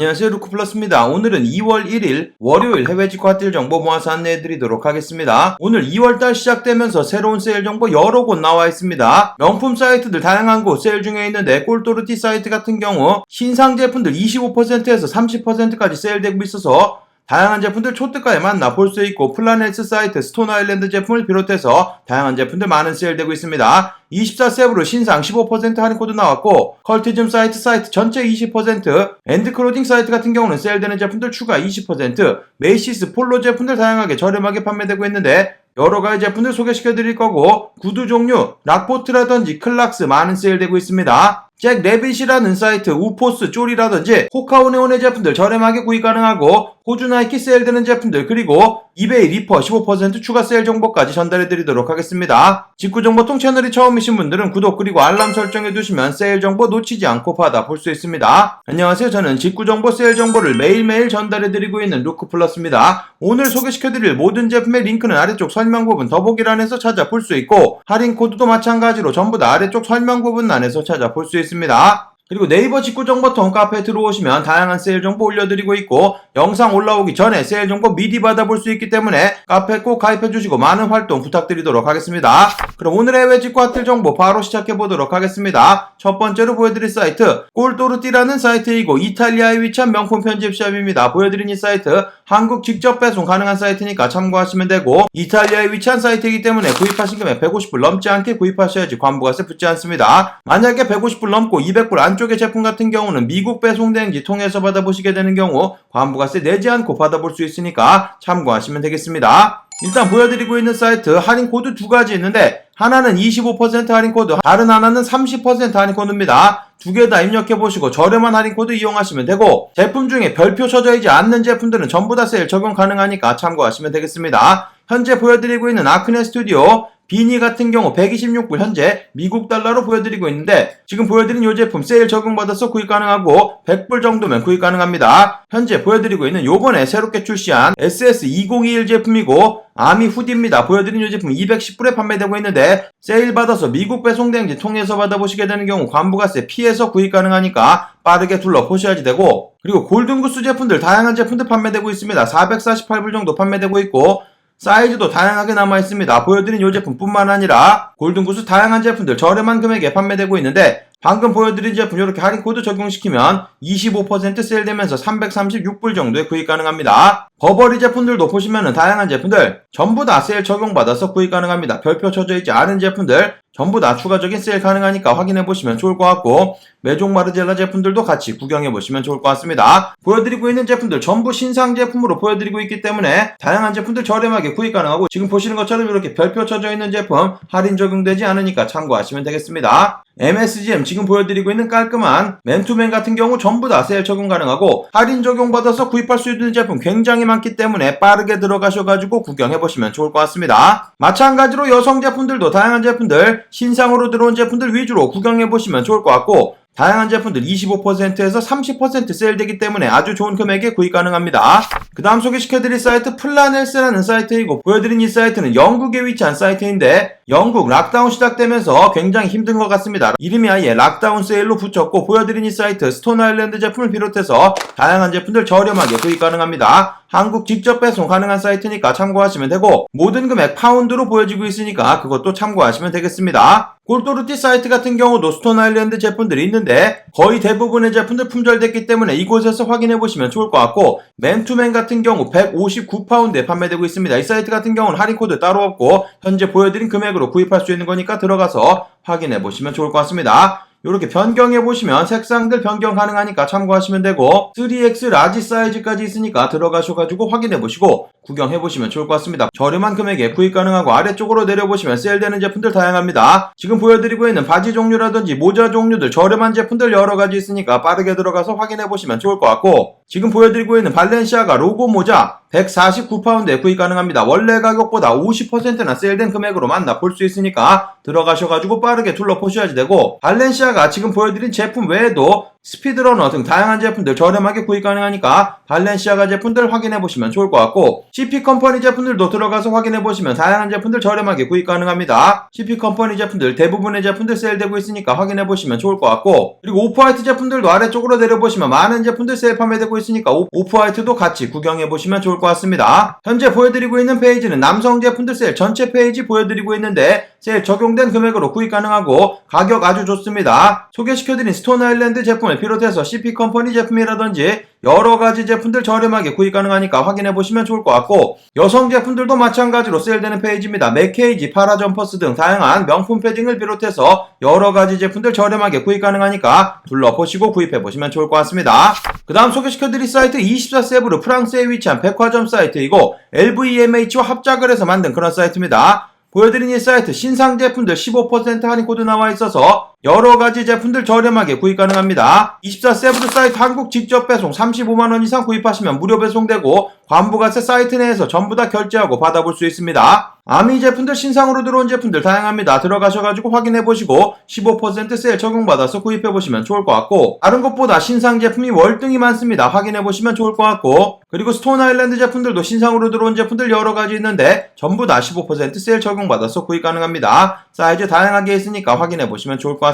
안녕하세요 루크플러스입니다. 오늘은 2월 1일 월요일 해외 직구 핫딜 정보 모아서 안내해드리도록 하겠습니다. 오늘 2월달 시작되면서 새로운 세일 정보 여러 곳 나와 있습니다. 명품 사이트들 다양한 곳 세일 중에 있는데 꼴도르티 사이트 같은 경우 신상 제품들 25%에서 30%까지 세일되고 있어서 다양한 제품들 초특가에 만 나 볼 수 있고 플라넷스 사이트 스톤 아일랜드 제품을 비롯해서 다양한 제품들 많은 세일되고 있습니다. 24세브로 신상 15% 할인 코드 나왔고 컬티즘 사이트 사이트 전체 20% 엔드크로딩 사이트 같은 경우는 세일되는 제품들 추가 20% 메이시스 폴로 제품들 다양하게 저렴하게 판매되고 있는데 여러 가지 제품들 소개시켜 드릴 거고 구두 종류 락포트라든지 클락스 많은 세일되고 있습니다. 잭 레빗이라는 사이트 우포스 쫄이라든지 호카오네온의 제품들 저렴하게 구입 가능하고 호주 나이키 세일되는 제품들 그리고 이베이 리퍼 15% 추가 세일 정보까지 전달해 드리도록 하겠습니다. 직구정보통 채널이 처음이신 분들은 구독 그리고 알람 설정해 두시면 세일 정보 놓치지 않고 받아 볼 수 있습니다. 안녕하세요. 저는 직구정보 세일 정보를 매일매일 전달해 드리고 있는 루크플러스입니다. 오늘 소개시켜 드릴 모든 제품의 링크는 아래쪽 설명 부분 더보기란에서 찾아볼 수 있고 할인 코드도 마찬가지로 전부 다 아래쪽 설명 부분란에서 찾아볼 수 있습니다. 그리고 네이버 직구 정보통 카페에 들어오시면 다양한 세일 정보 올려드리고 있고 영상 올라오기 전에 세일 정보 미리 받아볼 수 있기 때문에 카페 꼭 가입해 주시고 많은 활동 부탁드리도록 하겠습니다. 그럼 오늘의 해외 직구 핫딜 정보 바로 시작해 보도록 하겠습니다. 첫 번째로 보여드릴 사이트 꼴도르띠라는 사이트이고 이탈리아에 위치한 명품 편집샵입니다. 보여드린 이 사이트 한국 직접 배송 가능한 사이트니까 참고하시면 되고 이탈리아에 위치한 사이트이기 때문에 구입하신 금액 150불 넘지 않게 구입하셔야지 관부가세 붙지 않습니다. 만약에 150불 넘고 200불 안쪽의 제품 같은 경우는 미국 배송 대행지 통해서 받아보시게 되는 경우 관부가세 내지 않고 받아볼 수 있으니까 참고하시면 되겠습니다. 일단 보여드리고 있는 사이트 할인 코드 두 가지 있는데 하나는 25% 할인 코드, 다른 하나는 30% 할인 코드입니다. 두 개 다 입력해 보시고 저렴한 할인 코드 이용하시면 되고 제품 중에 별표 쳐져 있지 않는 제품들은 전부 다 세일 적용 가능하니까 참고하시면 되겠습니다. 현재 보여드리고 있는 아크네 스튜디오 비니 같은 경우 126불 현재 미국 달러로 보여드리고 있는데 지금 보여드린 이 제품 세일 적용받아서 구입 가능하고 100불 정도면 구입 가능합니다. 현재 보여드리고 있는 요번에 새롭게 출시한 SS2021 제품이고 아미 후디입니다. 보여드린 이 제품 210불에 판매되고 있는데 세일 받아서 미국 배송 대행지 통해서 받아보시게 되는 경우 관부가세 피해서 구입 가능하니까 빠르게 둘러보셔야지 되고 그리고 골든구스 제품들 다양한 제품들 판매되고 있습니다. 448불 정도 판매되고 있고 사이즈도 다양하게 남아 있습니다. 보여드린 이 제품뿐만 아니라 골든구스 다양한 제품들 저렴한 금액에 판매되고 있는데 방금 보여드린 제품 이렇게 할인 코드 적용시키면 25% 세일되면서 336불 정도에 구입 가능합니다. 버버리 제품들도 보시면은 다양한 제품들 전부 다 세일 적용받아서 구입 가능합니다. 별표 쳐져 있지 않은 제품들 전부 다 추가적인 세일 가능하니까 확인해 보시면 좋을 것 같고 메종 마르젤라 제품들도 같이 구경해 보시면 좋을 것 같습니다. 보여드리고 있는 제품들 전부 신상 제품으로 보여드리고 있기 때문에 다양한 제품들 저렴하게 구입 가능하고 지금 보시는 것처럼 이렇게 별표 쳐져 있는 제품 할인 적용되지 않으니까 참고하시면 되겠습니다. MSGM 지금 보여드리고 있는 깔끔한 맨투맨 같은 경우 전부 다 세일 적용 가능하고 할인 적용받아서 구입할 수 있는 제품 굉장히 많기 때문에 빠르게 들어가셔가지고 구경해보시면 좋을 것 같습니다. 마찬가지로 여성 제품들도 다양한 제품들 신상으로 들어온 제품들 위주로 구경해 보시면 좋을 것 같고 다양한 제품들 25%에서 30% 세일되기 때문에 아주 좋은 금액에 구입 가능합니다. 그 다음 소개시켜드릴 사이트 플라넬스라는 사이트이고 보여드린 이 사이트는 영국에 위치한 사이트인데 영국 락다운 시작되면서 굉장히 힘든 것 같습니다. 이름이 아예 락다운 세일로 붙였고 보여드린 이 사이트 스톤 아일랜드 제품을 비롯해서 다양한 제품들 저렴하게 구입 가능합니다. 한국 직접 배송 가능한 사이트니까 참고하시면 되고 모든 금액 파운드로 보여지고 있으니까 그것도 참고하시면 되겠습니다. 골도르티 사이트 같은 경우도 스톤 아일랜드 제품들이 있는데 거의 대부분의 제품들 품절됐기 때문에 이곳에서 확인해 보시면 좋을 것 같고 맨투맨 같은 경우 159파운드에 판매되고 있습니다. 이 사이트 같은 경우는 할인 코드 따로 없고 현재 보여드린 금액으로 구입할 수 있는 거니까 들어가서 확인해 보시면 좋을 것 같습니다. 이렇게 변경해 보시면 색상들 변경 가능하니까 참고하시면 되고 3X 라지 사이즈까지 있으니까 들어가셔가지고 확인해 보시고 구경해 보시면 좋을 것 같습니다. 저렴한 금액에 구입 가능하고 아래쪽으로 내려보시면 세일되는 제품들 다양합니다. 지금 보여드리고 있는 바지 종류라든지 모자 종류들 저렴한 제품들 여러 가지 있으니까 빠르게 들어가서 확인해 보시면 좋을 것 같고 지금 보여드리고 있는 발렌시아가 로고 모자 149파운드에 구입 가능합니다. 원래 가격보다 50%나 세일된 금액으로 만나 볼 수 있으니까 들어가셔가지고 빠르게 둘러보셔야지 되고 발렌시아가 지금 보여드린 제품 외에도 스피드러너 등 다양한 제품들 저렴하게 구입 가능하니까 발렌시아가 제품들 확인해 보시면 좋을 것 같고 CP 컴퍼니 제품들도 들어가서 확인해 보시면 다양한 제품들 저렴하게 구입 가능합니다. CP 컴퍼니 제품들 대부분의 제품들 세일되고 있으니까 확인해 보시면 좋을 것 같고 그리고 오프화이트 제품들도 아래쪽으로 내려보시면 많은 제품들 세일 판매되고 있으니까 오- 오프화이트도 같이 구경해 보시면 좋을 것 같습니다. 현재 보여드리고 있는 페이지는 남성 제품들 세일 전체 페이지 보여드리고 있는데 세일 적용된 금액으로 구입 가능하고 가격 아주 좋습니다. 소개시켜드린 스톤 아일랜드 제품 을 비롯해서 CP 컴퍼니 제품이라든지 여러 가지 제품들 저렴하게 구입 가능하니까 확인해 보시면 좋을 것 같고 여성 제품들도 마찬가지로 세일되는 페이지입니다. 맥케이지, 파라 점퍼스 등 다양한 명품 패딩을 비롯해서 여러 가지 제품들 저렴하게 구입 가능하니까 둘러보시고 구입해 보시면 좋을 것 같습니다. 그 다음 소개시켜드릴 사이트 24세브르 프랑스에 위치한 백화점 사이트이고 LVMH와 합작을 해서 만든 그런 사이트입니다. 보여드린 이 사이트 신상 제품들 15% 할인 코드 나와 있어서 여러 가지 제품들 저렴하게 구입 가능합니다. 24세브르 사이트 한국 직접 배송 35만원 이상 구입하시면 무료 배송되고 관부가세 사이트 내에서 전부 다 결제하고 받아볼 수 있습니다. 아미 제품들 신상으로 들어온 제품들 다양합니다. 들어가셔가지고 확인해보시고 15% 세일 적용받아서 구입해보시면 좋을 것 같고 다른 것보다 신상 제품이 월등히 많습니다. 확인해보시면 좋을 것 같고 그리고 스톤 아일랜드 제품들도 신상으로 들어온 제품들 여러 가지 있는데 전부 다 15% 세일 적용받아서 구입 가능합니다. 사이즈 다양하게 있으니까 확인해보시면 좋을 것 같습니다.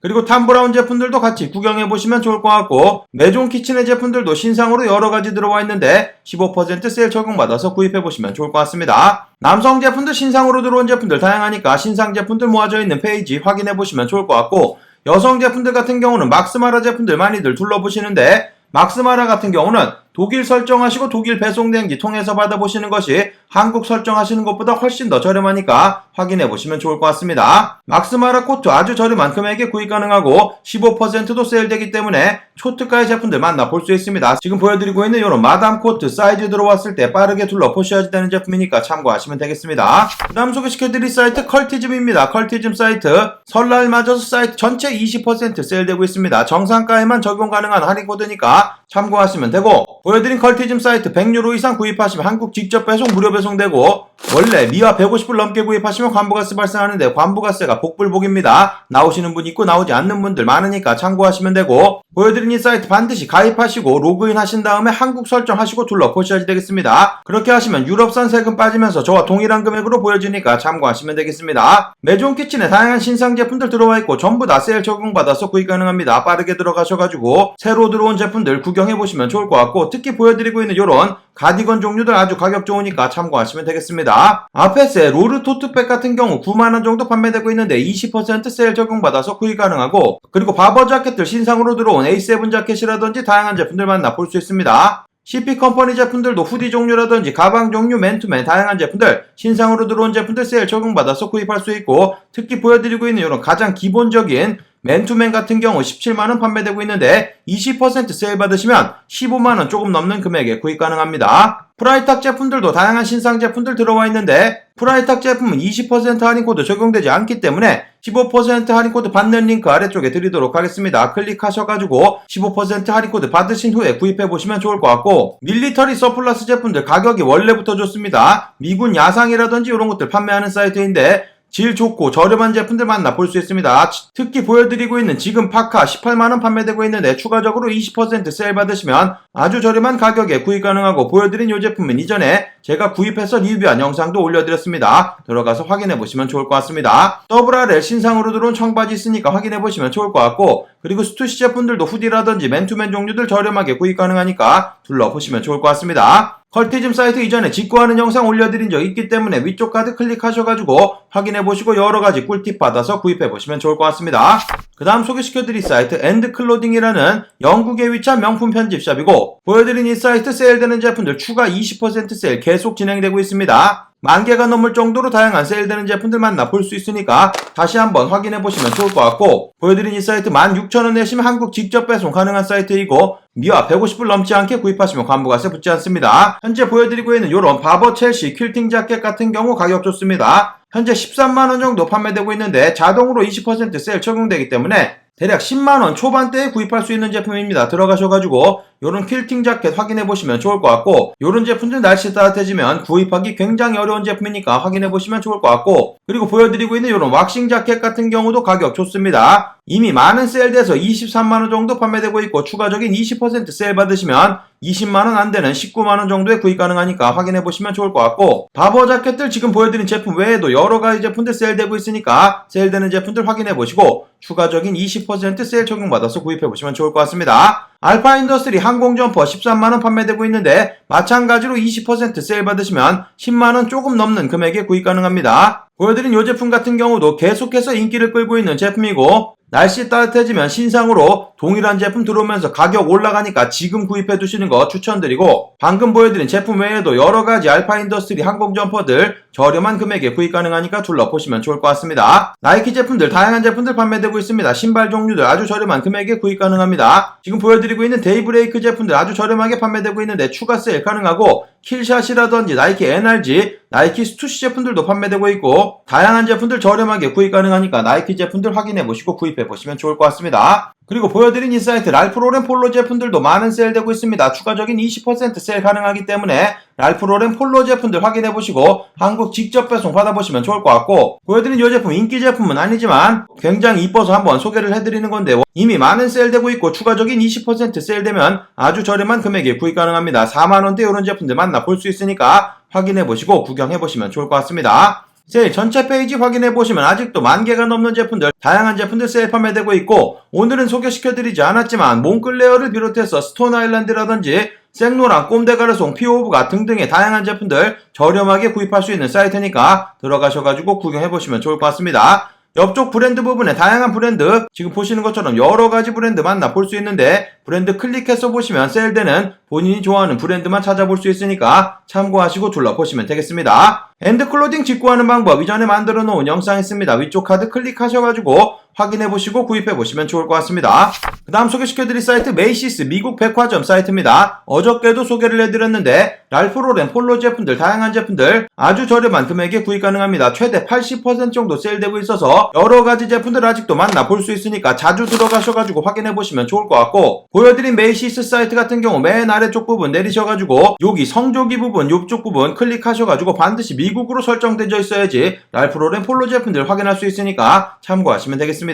그리고 탐브라운 제품들도 같이 구경해보시면 좋을 것 같고 메종 키친의 제품들도 신상으로 여러 가지 들어와 있는데 15% 세일 적용받아서 구입해보시면 좋을 것 같습니다. 남성 제품들 신상으로 들어온 제품들 다양하니까 신상 제품들 모아져 있는 페이지 확인해보시면 좋을 것 같고 여성 제품들 같은 경우는 막스마라 제품들 많이들 둘러보시는데 막스마라 같은 경우는 독일 설정하시고 독일 배송된지 통해서 받아보시는 것이 한국 설정하시는 것보다 훨씬 더 저렴하니까 확인해 보시면 좋을 것 같습니다. 막스마라 코트 아주 저렴한 금액에 구입 가능하고 15%도 세일되기 때문에 초특가의 제품들 만나볼 수 있습니다. 지금 보여드리고 있는 이런 마담 코트 사이즈 들어왔을 때 빠르게 둘러보셔야 되는 제품이니까 참고하시면 되겠습니다. 그 다음 소개시켜드릴 사이트 컬티즘입니다. 컬티즘 사이트 설날 맞아서 사이트 전체 20% 세일되고 있습니다. 정상가에만 적용 가능한 할인 코드니까 참고하시면 되고 보여드린 컬티즘 사이트 100유로 이상 구입하시면 한국 직접 배송 무료 배송되고 원래 미화 150불 넘게 구입하시면 관부가세 발생하는데 관부가세가 복불복입니다. 나오시는 분 있고 나오지 않는 분들 많으니까 참고하시면 되고 보여드린 이 사이트 반드시 가입하시고 로그인 하신 다음에 한국 설정하시고 둘러보셔야 되겠습니다. 그렇게 하시면 유럽산 세금 빠지면서 저와 동일한 금액으로 보여지니까 참고하시면 되겠습니다. 메종 키친에 다양한 신상 제품들 들어와 있고 전부 다 세일 적용받아서 구입 가능합니다. 빠르게 들어가셔가지고 새로 들어온 제품들 구경 해 보시면 좋을 것 같고 특히 보여드리고 있는 이런 가디건 종류들 아주 가격 좋으니까 참고하시면 되겠습니다. 아페스의 롤르 토트백 같은 경우 9만원 정도 판매되고 있는데 20% 세일 적용받아서 구입 가능하고 그리고 바버 자켓들 신상으로 들어온 A7 자켓이라든지 다양한 제품들 만나 볼 수 있습니다. CP 컴퍼니 제품들도 후디 종류라든지 가방 종류, 맨투맨 다양한 제품들 신상으로 들어온 제품들 세일 적용받아서 구입할 수 있고 특히 보여드리고 있는 이런 가장 기본적인 맨투맨 같은 경우 17만원 판매되고 있는데 20% 세일 받으시면 15만원 조금 넘는 금액에 구입 가능합니다. 프라이탁 제품들도 다양한 신상 제품들 들어와 있는데 프라이탁 제품은 20% 할인 코드 적용되지 않기 때문에 15% 할인 코드 받는 링크 아래쪽에 드리도록 하겠습니다. 클릭하셔가지고 15% 할인 코드 받으신 후에 구입해 보시면 좋을 것 같고 밀리터리 서플러스 제품들 가격이 원래부터 좋습니다. 미군 야상이라든지 이런 것들 판매하는 사이트인데 질 좋고 저렴한 제품들 만나볼 수 있습니다. 특히 보여드리고 있는 지금 파카 18만원 판매되고 있는데 추가적으로 20% 세일 받으시면 아주 저렴한 가격에 구입 가능하고 보여드린 이 제품은 이전에 제가 구입해서 리뷰한 영상도 올려드렸습니다. 들어가서 확인해보시면 좋을 것 같습니다. WRL 신상으로 들어온 청바지 있으니까 확인해보시면 좋을 것 같고 그리고 스투시 제품들도 후디라든지 맨투맨 종류들 저렴하게 구입 가능하니까 둘러보시면 좋을 것 같습니다. 컬티즘 사이트 이전에 직구하는 영상 올려드린 적 있기 때문에 위쪽 카드 클릭하셔가지고 확인해보시고 여러가지 꿀팁 받아서 구입해보시면 좋을 것 같습니다. 그 다음 소개시켜드릴 사이트 엔드클로딩이라는 영국에 위치한 명품 편집샵이고 보여드린 이 사이트 세일되는 제품들 추가 20% 세일 계속 진행되고 있습니다. 만 개가 넘을 정도로 다양한 세일되는 제품들 만나볼 수 있으니까 다시 한번 확인해 보시면 좋을 것 같고 보여드린 이 사이트 16,000원 내시면 한국 직접 배송 가능한 사이트이고 미화 150불 넘지 않게 구입하시면 관부가세 붙지 않습니다. 현재 보여드리고 있는 이런 바버 첼시 퀼팅 자켓 같은 경우 가격 좋습니다. 현재 13만원 정도 판매되고 있는데 자동으로 20% 세일 적용되기 때문에 대략 10만원 초반대에 구입할 수 있는 제품입니다. 들어가셔가지고 요런 퀼팅 자켓 확인해 보시면 좋을 것 같고 요런 제품들 날씨 따뜻해지면 구입하기 굉장히 어려운 제품이니까 확인해 보시면 좋을 것 같고 그리고 보여드리고 있는 요런 왁싱 자켓 같은 경우도 가격 좋습니다. 이미 많은 세일돼서 23만원 정도 판매되고 있고 추가적인 20% 세일 받으시면 20만원 안 되는 19만원 정도에 구입 가능하니까 확인해 보시면 좋을 것 같고 바버 자켓들 지금 보여드린 제품 외에도 여러 가지 제품들 세일되고 있으니까 세일되는 제품들 확인해 보시고 추가적인 20% 세일 적용받아서 구입해 보시면 좋을 것 같습니다. 알파 인더스트리 항공 점퍼 13만원 판매되고 있는데 마찬가지로 20% 세일 받으시면 10만원 조금 넘는 금액에 구입 가능합니다. 보여드린 이 제품 같은 경우도 계속해서 인기를 끌고 있는 제품이고 날씨 따뜻해지면 신상으로 동일한 제품 들어오면서 가격 올라가니까 지금 구입해 두시는 거 추천드리고 방금 보여드린 제품 외에도 여러 가지 알파 인더스트리 항공 점퍼들 저렴한 금액에 구입 가능하니까 둘러보시면 좋을 것 같습니다. 나이키 제품들 다양한 제품들 판매되고 있습니다. 신발 종류들 아주 저렴한 금액에 구입 가능합니다. 지금 보여드리고 있는 데이브레이크 제품들 아주 저렴하게 판매되고 있는데 추가 세일 가능하고 킬샷이라든지 나이키 NRG, 나이키 스투시 제품들도 판매되고 있고 다양한 제품들 저렴하게 구입 가능하니까 나이키 제품들 확인해 보시고 구입해 보시면 좋을 것 같습니다. 그리고 보여드린 이 사이트 랄프 로렌 폴로 제품들도 많은 세일되고 있습니다. 추가적인 20% 세일 가능하기 때문에 랄프 로렌 폴로 제품들 확인해 보시고 한국 직접 배송 받아보시면 좋을 것 같고 보여드린 이 제품 인기 제품은 아니지만 굉장히 이뻐서 한번 소개를 해드리는 건데 이미 많은 세일되고 있고 추가적인 20% 세일되면 아주 저렴한 금액에 구입 가능합니다. 4만원대 이런 제품들 만나 볼 수 있으니까 확인해 보시고 구경해 보시면 좋을 것 같습니다. 세일 전체 페이지 확인해 보시면 아직도 만 개가 넘는 제품들 다양한 제품들 세일 판매되고 있고 오늘은 소개시켜드리지 않았지만 몽클레어를 비롯해서 스톤 아일랜드라든지 생로랑 꼼데가르송, 피오브가 등등의 다양한 제품들 저렴하게 구입할 수 있는 사이트니까 들어가셔가지고 구경해 보시면 좋을 것 같습니다. 옆쪽 브랜드 부분에 다양한 브랜드 지금 보시는 것처럼 여러 가지 브랜드 만나 볼 수 있는데 브랜드 클릭해서 보시면 세일되는 본인이 좋아하는 브랜드만 찾아볼 수 있으니까 참고하시고 둘러보시면 되겠습니다. 엔드 클로딩 직구하는 방법 이전에 만들어 놓은 영상 있습니다. 위쪽 카드 클릭하셔가지고 확인해 보시고 구입해 보시면 좋을 것 같습니다. 그 다음 소개시켜 드릴 사이트 메이시스 미국 백화점 사이트입니다. 어저께도 소개를 해드렸는데 랄프로렌 폴로 제품들 다양한 제품들 아주 저렴한 금액에 구입 가능합니다. 최대 80% 정도 세일되고 있어서 여러 가지 제품들 아직도 만나 볼 수 있으니까 자주 들어가셔가지고 확인해 보시면 좋을 것 같고 보여드린 메이시스 사이트 같은 경우 맨 아래쪽 부분 내리셔가지고 여기 성조기 부분 옆쪽 부분 클릭하셔가지고 반드시 미국으로 설정되어 있어야지 랄프로렌 폴로 제품들 확인할 수 있으니까 참고하시면 되겠습니다.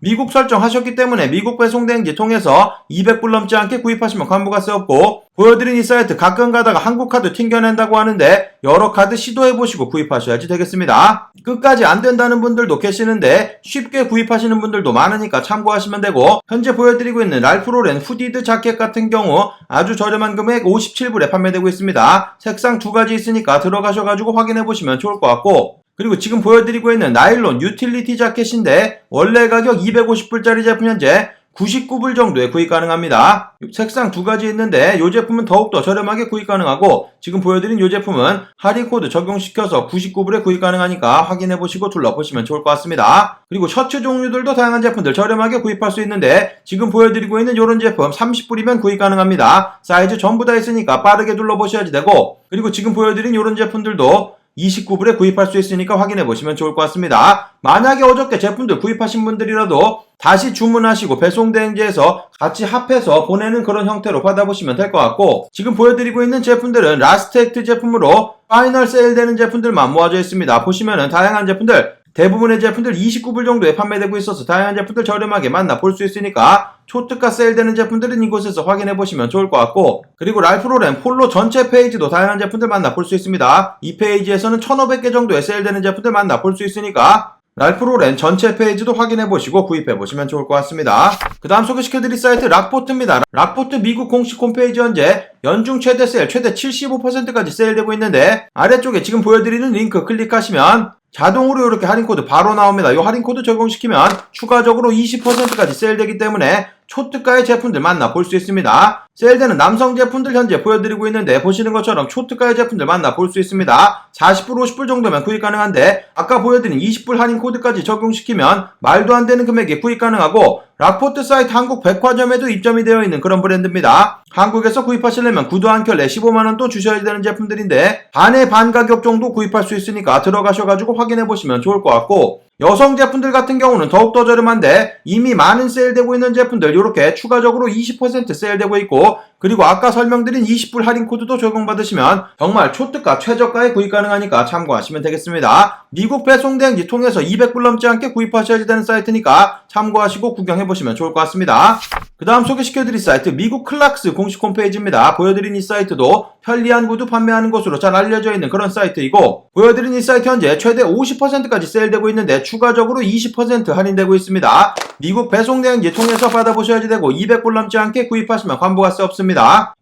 미국 설정하셨기 때문에 미국 배송대행지 통해서 200불 넘지 않게 구입하시면 관부가세 없고 보여드린 이 사이트 가끔 가다가 한국 카드 튕겨낸다고 하는데 여러 카드 시도해보시고 구입하셔야지 되겠습니다. 끝까지 안 된다는 분들도 계시는데 쉽게 구입하시는 분들도 많으니까 참고하시면 되고 현재 보여드리고 있는 랄프로렌 후디드 자켓 같은 경우 아주 저렴한 금액 57불에 판매되고 있습니다. 색상 두 가지 있으니까 들어가셔가지고 확인해보시면 좋을 것 같고 그리고 지금 보여드리고 있는 나일론 유틸리티 자켓인데 원래 가격 250불짜리 제품 현재 99불 정도에 구입 가능합니다. 색상 두 가지 있는데 이 제품은 더욱더 저렴하게 구입 가능하고 지금 보여드린 이 제품은 할인 코드 적용시켜서 99불에 구입 가능하니까 확인해 보시고 둘러보시면 좋을 것 같습니다. 그리고 셔츠 종류들도 다양한 제품들 저렴하게 구입할 수 있는데 지금 보여드리고 있는 이런 제품 30불이면 구입 가능합니다. 사이즈 전부 다 있으니까 빠르게 둘러보셔야지 되고 그리고 지금 보여드린 이런 제품들도 29불에 구입할 수 있으니까 확인해 보시면 좋을 것 같습니다. 만약에 어저께 제품들 구입하신 분들이라도 다시 주문하시고 배송대행지에서 같이 합해서 보내는 그런 형태로 받아보시면 될 것 같고 지금 보여드리고 있는 제품들은 라스트 액트 제품으로 파이널 세일되는 제품들만 모아져 있습니다. 보시면은 다양한 제품들 대부분의 제품들 29불 정도에 판매되고 있어서 다양한 제품들 저렴하게 만나 볼 수 있으니까 초특가 세일되는 제품들은 이곳에서 확인해 보시면 좋을 것 같고 그리고 랄프로렌 폴로 전체 페이지도 다양한 제품들 만나 볼 수 있습니다. 이 페이지에서는 1500개 정도의 세일되는 제품들 만나 볼 수 있으니까 랄프로렌 전체 페이지도 확인해 보시고 구입해 보시면 좋을 것 같습니다. 그 다음 소개시켜드릴 사이트 락포트입니다. 락포트 미국 공식 홈페이지 현재 연중 최대 세일 최대 75%까지 세일되고 있는데 아래쪽에 지금 보여드리는 링크 클릭하시면 자동으로 이렇게 할인 코드 바로 나옵니다. 이 할인 코드 적용시키면 추가적으로 20%까지 세일되기 때문에 초특가의 제품들 만나 볼 수 있습니다. 세일되는 남성 제품들 현재 보여드리고 있는데 보시는 것처럼 초특가의 제품들 만나 볼 수 있습니다. 40불, 50불 정도면 구입 가능한데 아까 보여드린 20불 할인 코드까지 적용시키면 말도 안 되는 금액에 구입 가능하고 락포트 사이트 한국 백화점에도 입점이 되어 있는 그런 브랜드입니다. 한국에서 구입하시려면 구두 한 켤레 15만원 또 주셔야 되는 제품들인데 반의 반 가격 정도 구입할 수 있으니까 들어가셔가지고 확인해 보시면 좋을 것 같고 여성 제품들 같은 경우는 더욱더 저렴한데 이미 많은 세일되고 있는 제품들 이렇게 추가적으로 20% 세일되고 있고 그리고 아까 설명드린 20불 할인 코드도 적용받으시면 정말 초특가 최저가에 구입 가능하니까 참고하시면 되겠습니다. 미국 배송 대행지 통해서 200불 넘지 않게 구입하셔야 되는 사이트니까 참고하시고 구경해보시면 좋을 것 같습니다. 그 다음 소개시켜드릴 사이트 미국 클락스 공식 홈페이지입니다. 보여드린 이 사이트도 편리한 구두 판매하는 곳으로 잘 알려져 있는 그런 사이트이고 보여드린 이 사이트 현재 최대 50%까지 세일되고 있는데 추가적으로 20% 할인되고 있습니다. 미국 배송 대행지 통해서 받아보셔야지 되고 200불 넘지 않게 구입하시면 환불가세 없습니다.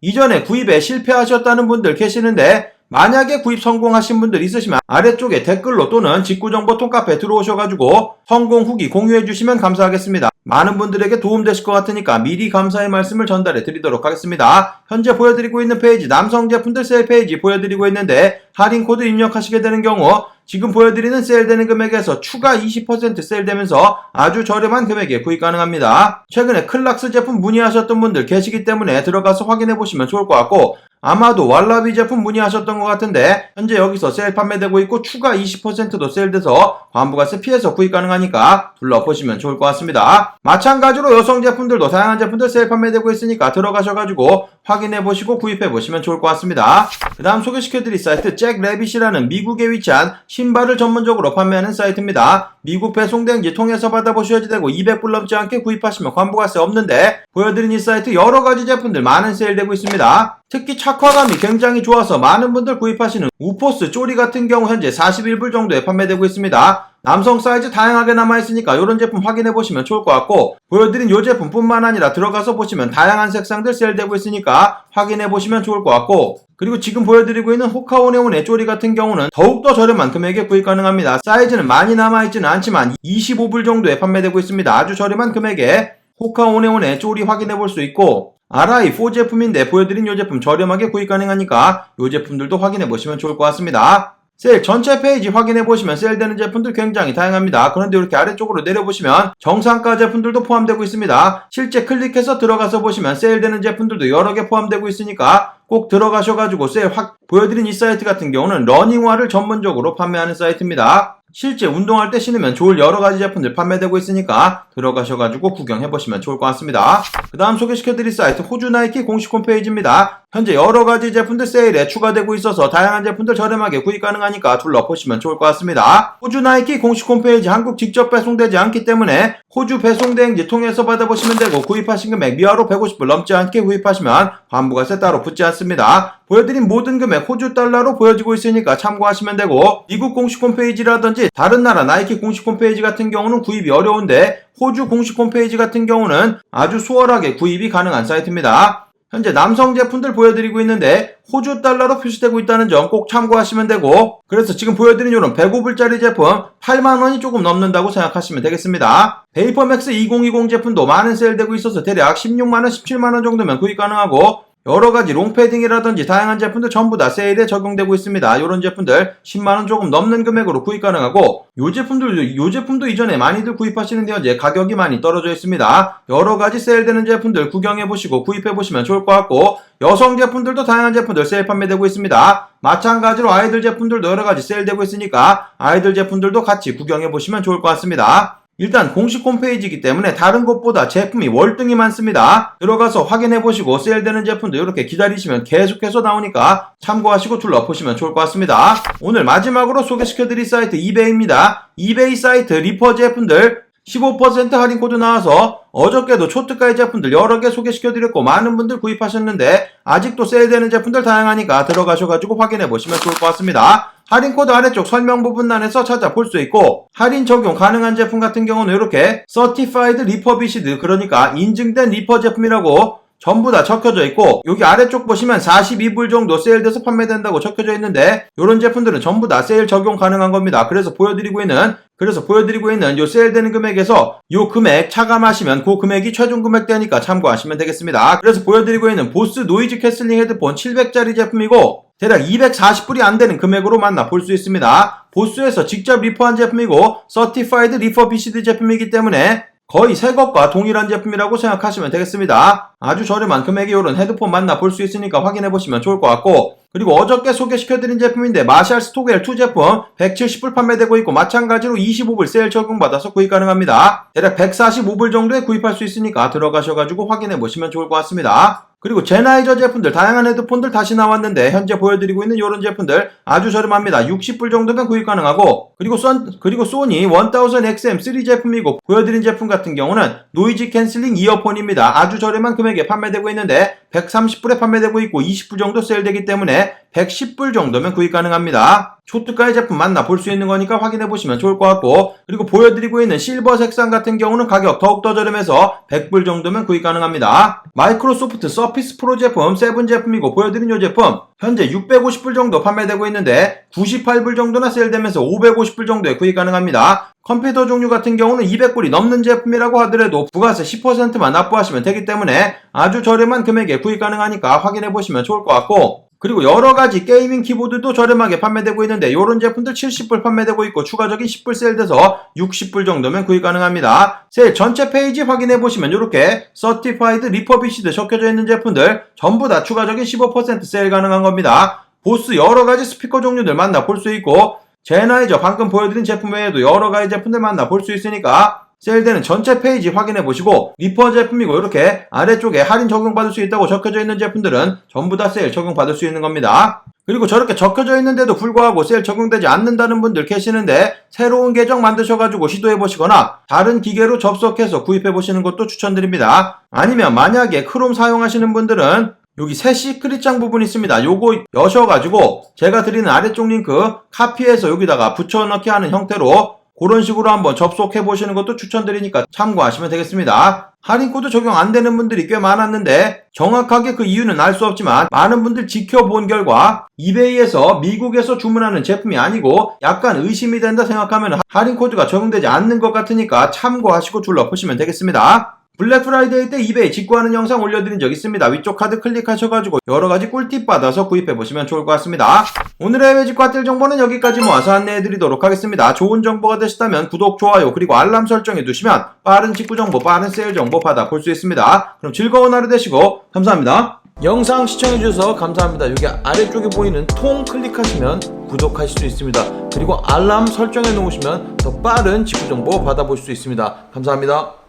이전에 구입에 실패하셨다는 분들 계시는데 만약에 구입 성공하신 분들 있으시면 아래쪽에 댓글로 또는 직구정보 통카페 들어오셔가지고 성공 후기 공유해주시면 감사하겠습니다. 많은 분들에게 도움되실 것 같으니까 미리 감사의 말씀을 전달해 드리도록 하겠습니다. 현재 보여드리고 있는 페이지 남성 제품들 세일 페이지 보여드리고 있는데 할인 코드 입력하시게 되는 경우 지금 보여드리는 세일되는 금액에서 추가 20% 세일되면서 아주 저렴한 금액에 구입 가능합니다. 최근에 클락스 제품 문의하셨던 분들 계시기 때문에 들어가서 확인해 보시면 좋을 것 같고 아마도 왈라비 제품 문의하셨던 것 같은데 현재 여기서 세일 판매되고 있고 추가 20%도 세일돼서 환부가세 피해서 구입 가능하니까 둘러보시면 좋을 것 같습니다. 마찬가지로 여성 제품들도 다양한 제품들 세일 판매되고 있으니까 들어가셔가지고 확인해 보시고 구입해 보시면 좋을 것 같습니다. 그 다음 소개시켜드릴 사이트 잭 레빗이라는 미국에 위치한 신발을 전문적으로 판매하는 사이트입니다. 미국 배송대행지 통해서 받아보셔야지 되고 200불 넘지 않게 구입하시면 환부가세 없는데 보여드린 이 사이트 여러가지 제품들 많은 세일되고 있습니다. 특히 착화감이 굉장히 좋아서 많은 분들 구입하시는 우포스 쪼리 같은 경우 현재 41불 정도에 판매되고 있습니다. 남성 사이즈 다양하게 남아있으니까 이런 제품 확인해 보시면 좋을 것 같고 보여드린 이 제품뿐만 아니라 들어가서 보시면 다양한 색상들 세일되고 있으니까 확인해 보시면 좋을 것 같고 그리고 지금 보여드리고 있는 호카오네온의 쪼리 같은 경우는 더욱더 저렴한 금액에 구입 가능합니다. 사이즈는 많이 남아있지는 않지만 25불 정도에 판매되고 있습니다. 아주 저렴한 금액에 호카오네온의 쪼리 확인해 볼 수 있고 RI4 제품인데 보여드린 이 제품 저렴하게 구입 가능하니까 이 제품들도 확인해 보시면 좋을 것 같습니다. 세일 전체 페이지 확인해 보시면 세일되는 제품들 굉장히 다양합니다. 그런데 이렇게 아래쪽으로 내려보시면 정상가 제품들도 포함되고 있습니다. 실제 클릭해서 들어가서 보시면 세일되는 제품들도 여러 개 포함되고 있으니까 꼭 들어가셔가지고 세일 확 보여드린 이 사이트 같은 경우는 러닝화를 전문적으로 판매하는 사이트입니다. 실제 운동할 때 신으면 좋을 여러 가지 제품들 판매되고 있으니까 들어가셔가지고 구경해보시면 좋을 것 같습니다. 그 다음 소개시켜드릴 사이트 호주 나이키 공식 홈페이지입니다. 현재 여러 가지 제품들 세일에 추가되고 있어서 다양한 제품들 저렴하게 구입 가능하니까 둘러보시면 좋을 것 같습니다. 호주 나이키 공식 홈페이지 한국 직접 배송되지 않기 때문에 호주 배송 대행지 통해서 받아보시면 되고 구입하신 금액 미화로 150불 넘지 않게 구입하시면 환부가세 따로 붙지 않습니다. 보여드린 모든 금액 호주 달러로 보여지고 있으니까 참고하시면 되고 미국 공식 홈페이지라든지 다른 나라 나이키 공식 홈페이지 같은 경우는 구입이 어려운데 호주 공식 홈페이지 같은 경우는 아주 수월하게 구입이 가능한 사이트입니다. 현재 남성 제품들 보여드리고 있는데 호주 달러로 표시되고 있다는 점 꼭 참고하시면 되고 그래서 지금 보여드린 이런 105불짜리 제품 8만원이 조금 넘는다고 생각하시면 되겠습니다. 베이퍼맥스 2020 제품도 많은 세일되고 있어서 대략 16만원, 17만원 정도면 구입 가능하고 여러 가지 롱패딩이라든지 다양한 제품들 전부 다 세일에 적용되고 있습니다. 이런 제품들 10만원 조금 넘는 금액으로 구입 가능하고 이 제품들도 이 제품도 이전에 많이들 구입하시는데 현재 가격이 많이 떨어져 있습니다. 여러 가지 세일되는 제품들 구경해 보시고 구입해 보시면 좋을 것 같고 여성 제품들도 다양한 제품들 세일 판매되고 있습니다. 마찬가지로 아이들 제품들도 여러 가지 세일되고 있으니까 아이들 제품들도 같이 구경해 보시면 좋을 것 같습니다. 일단 공식 홈페이지이기 때문에 다른 곳보다 제품이 월등히 많습니다. 들어가서 확인해 보시고 세일되는 제품도 이렇게 기다리시면 계속해서 나오니까 참고하시고 둘러보시면 좋을 것 같습니다. 오늘 마지막으로 소개시켜 드릴 사이트 이베이입니다. 이베이 사이트 리퍼 제품들 15% 할인 코드 나와서 어저께도 초특가의 제품들 여러 개 소개시켜드렸고 많은 분들 구입하셨는데 아직도 세일되는 제품들 다양하니까 들어가셔가지고 확인해 보시면 좋을 것 같습니다. 할인 코드 아래쪽 설명 부분란에서 찾아볼 수 있고 할인 적용 가능한 제품 같은 경우는 이렇게 Certified Refurbished 그러니까 인증된 리퍼 제품이라고 전부 다 적혀져 있고 여기 아래쪽 보시면 42불 정도 세일돼서 판매된다고 적혀져 있는데 이런 제품들은 전부 다 세일 적용 가능한 겁니다. 그래서 보여드리고 있는 그래서 보여드리고 있는 요 세일되는 금액에서 요 금액 차감하시면 그 금액이 최종 금액대니까 참고하시면 되겠습니다. 그래서 보여드리고 있는 보스 노이즈 캐슬링 헤드폰 700짜리 제품이고 대략 240불이 안 되는 금액으로 만나 볼 수 있습니다. 보스에서 직접 리퍼한 제품이고 서티파이드 리퍼비시드 제품이기 때문에 거의 새 것과 동일한 제품이라고 생각하시면 되겠습니다. 아주 저렴한 금액의 이런 헤드폰 만나 볼 수 있으니까 확인해 보시면 좋을 것 같고 그리고 어저께 소개시켜드린 제품인데 마샬 스토겔 2 제품 170불 판매되고 있고 마찬가지로 25불 세일 적용받아서 구입 가능합니다. 대략 145불 정도에 구입할 수 있으니까 들어가셔가지고 확인해 보시면 좋을 것 같습니다. 그리고 제나이저 제품들 다양한 헤드폰들 다시 나왔는데 현재 보여드리고 있는 이런 제품들 아주 저렴합니다. 60불 정도면 구입 가능하고 그리고 선 그리고 소니 1000XM3 제품이고 보여드린 제품 같은 경우는 노이즈 캔슬링 이어폰입니다. 아주 저렴한 금액에 판매되고 있는데 130불에 판매되고 있고 20불 정도 세일되기 때문에 110불 정도면 구입 가능합니다. 초특가의 제품 만나 볼 수 있는 거니까 확인해 보시면 좋을 것 같고 그리고 보여드리고 있는 실버 색상 같은 경우는 가격 더욱더 저렴해서 100불 정도면 구입 가능합니다. 마이크로소프트 서피스 프로 제품 7 제품이고 보여드린 이 제품 현재 650불 정도 판매되고 있는데 98불 정도나 세일되면서 550불 정도에 구입 가능합니다. 컴퓨터 종류 같은 경우는 200불이 넘는 제품이라고 하더라도 부가세 10%만 납부하시면 되기 때문에 아주 저렴한 금액에 구입 가능하니까 확인해 보시면 좋을 것 같고 그리고 여러 가지 게이밍 키보드도 저렴하게 판매되고 있는데 이런 제품들 70불 판매되고 있고 추가적인 10불 세일돼서 60불 정도면 구입 가능합니다. 세일 전체 페이지 확인해 보시면 이렇게 서티파이드 리퍼비시드 적혀져 있는 제품들 전부 다 추가적인 15% 세일 가능한 겁니다. 보스 여러 가지 스피커 종류들 만나 볼 수 있고 제나이저 방금 보여드린 제품 외에도 여러 가지 제품들 만나 볼 수 있으니까 세일되는 전체 페이지 확인해 보시고 리퍼 제품이고 이렇게 아래쪽에 할인 적용받을 수 있다고 적혀져 있는 제품들은 전부 다 세일 적용받을 수 있는 겁니다. 그리고 저렇게 적혀져 있는데도 불구하고 세일 적용되지 않는다는 분들 계시는데 새로운 계정 만드셔가지고 시도해 보시거나 다른 기계로 접속해서 구입해 보시는 것도 추천드립니다. 아니면 만약에 크롬 사용하시는 분들은 여기 새 시크릿장 부분 있습니다. 요거 여셔가지고 제가 드리는 아래쪽 링크 카피해서 여기다가 붙여넣기 하는 형태로 그런 식으로 한번 접속해 보시는 것도 추천드리니까 참고하시면 되겠습니다. 할인 코드 적용 안 되는 분들이 꽤 많았는데 정확하게 그 이유는 알 수 없지만 많은 분들 지켜본 결과 이베이에서 미국에서 주문하는 제품이 아니고 약간 의심이 된다 생각하면 할인 코드가 적용되지 않는 것 같으니까 참고하시고 둘러보시면 되겠습니다. 블랙 프라이데이 때 이베이 직구하는 영상 올려드린 적 있습니다. 위쪽 카드 클릭하셔가지고 여러가지 꿀팁 받아서 구입해보시면 좋을 것 같습니다. 오늘의 해외 직구 핫딜 정보는 여기까지 모아서 안내해드리도록 하겠습니다. 좋은 정보가 되셨다면 구독, 좋아요, 그리고 알람 설정해두시면 빠른 직구 정보, 빠른 세일 정보 받아볼 수 있습니다. 그럼 즐거운 하루 되시고 감사합니다. 영상 시청해주셔서 감사합니다. 여기 아래쪽에 보이는 통 클릭하시면 구독하실 수 있습니다. 그리고 알람 설정해 놓으시면 더 빠른 직구 정보 받아볼 수 있습니다. 감사합니다.